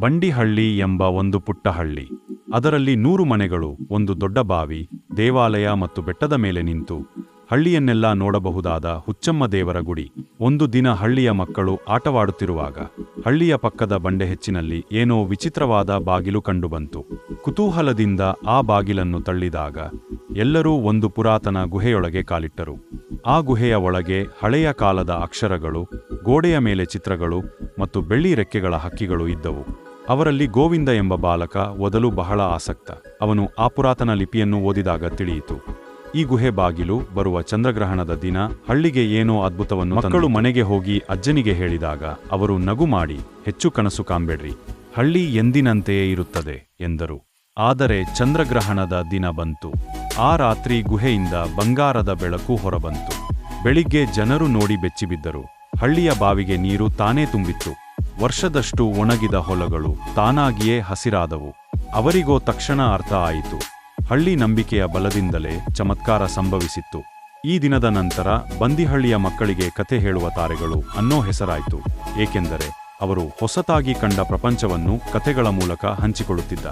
ಬಂಡಿಹಳ್ಳಿ ಎಂಬ ಒಂದು ಪುಟ್ಟ ಹಳ್ಳಿ. ಅದರಲ್ಲಿ ನೂರು ಮನೆಗಳು, ಒಂದು ದೊಡ್ಡ ಬಾವಿ, ದೇವಾಲಯ ಮತ್ತು ಬೆಟ್ಟದ ಮೇಲೆ ನಿಂತು ಹಳ್ಳಿಯನ್ನೆಲ್ಲ ನೋಡಬಹುದಾದ ಹುಚ್ಚಮ್ಮ ದೇವರ ಗುಡಿ. ಒಂದು ದಿನ ಹಳ್ಳಿಯ ಮಕ್ಕಳು ಆಟವಾಡುತ್ತಿರುವಾಗ ಹಳ್ಳಿಯ ಪಕ್ಕದ ಬಂಡೆ ಹೆಚ್ಚಿನಲ್ಲಿ ಏನೋ ವಿಚಿತ್ರವಾದ ಬಾಗಿಲು ಕಂಡುಬಂತು. ಕುತೂಹಲದಿಂದ ಆ ಬಾಗಿಲನ್ನು ತಳ್ಳಿದಾಗ ಎಲ್ಲರೂ ಒಂದು ಪುರಾತನ ಗುಹೆಯೊಳಗೆ ಕಾಲಿಟ್ಟರು. ಆ ಗುಹೆಯ ಒಳಗೆ ಹಳೆಯ ಕಾಲದ ಅಕ್ಷರಗಳು, ಗೋಡೆಯ ಮೇಲೆ ಚಿತ್ರಗಳು ಮತ್ತು ಬೆಳ್ಳಿ ರೆಕ್ಕೆಗಳ ಹಕ್ಕಿಗಳು ಇದ್ದವು. ಅವರಲ್ಲಿ ಗೋವಿಂದ ಎಂಬ ಬಾಲಕ ಓದಲು ಬಹಳ ಆಸಕ್ತ. ಅವನು ಆ ಪುರಾತನ ಲಿಪಿಯನ್ನು ಓದಿದಾಗ ತಿಳಿಯಿತು. ಈ ಗುಹೆ ಬಾಗಿಲು ಬರುವ ಚಂದ್ರಗ್ರಹಣದ ದಿನ ಹಳ್ಳಿಗೆ ಏನೋ ಅದ್ಭುತವನ್ನು ಮಕ್ಕಳು ಮನೆಗೆ ಹೋಗಿ ಅಜ್ಜನಿಗೆ ಹೇಳಿದಾಗ ಅವರು ನಗು ಮಾಡಿ, ಹೆಚ್ಚು ಕನಸು ಕಾಂಬೇಡ್ರಿ ಹಳ್ಳಿ ಎಂದಿನಂತೆಯೇ ಇರುತ್ತದೆ, ಎಂದರು. ಆದರೆ ಚಂದ್ರಗ್ರಹಣದ ದಿನ ಬಂತು. ಆ ರಾತ್ರಿ ಗುಹೆಯಿಂದ ಬಂಗಾರದ ಬೆಳಕು ಹೊರಬಂತು. ಬೆಳಿಗ್ಗೆ ಜನರು ನೋಡಿ ಬೆಚ್ಚಿಬಿದ್ದರು. ಹಳ್ಳಿಯ ಬಾವಿಗೆ ನೀರು ತಾನೇ ತುಂಬಿತ್ತು. ವರ್ಷದಷ್ಟು ಒಣಗಿದ ಹೊಲಗಳು ತಾನಾಗಿಯೇ ಹಸಿರಾದವು. ಅವರಿಗೋ ತಕ್ಷಣ ಅರ್ಥ ಆಯಿತು. ಹಳ್ಳಿ ನಂಬಿಕೆಯ ಬಲದಿಂದಲೇ ಚಮತ್ಕಾರ ಸಂಭವಿಸಿತ್ತು. ಈ ದಿನದ ನಂತರ ಬಂದಿಹಳ್ಳಿಯ ಮಕ್ಕಳಿಗೆ ಕಥೆ ಹೇಳುವ ತಾರೆಗಳು ಅನ್ನೋ ಹೆಸರಾಯಿತು. ಏಕೆಂದರೆ ಅವರು ಹೊಸತಾಗಿ ಕಂಡ ಪ್ರಪಂಚವನ್ನು ಕಥೆಗಳ ಮೂಲಕ ಹಂಚಿಕೊಳ್ಳುತ್ತಿದ್ದ.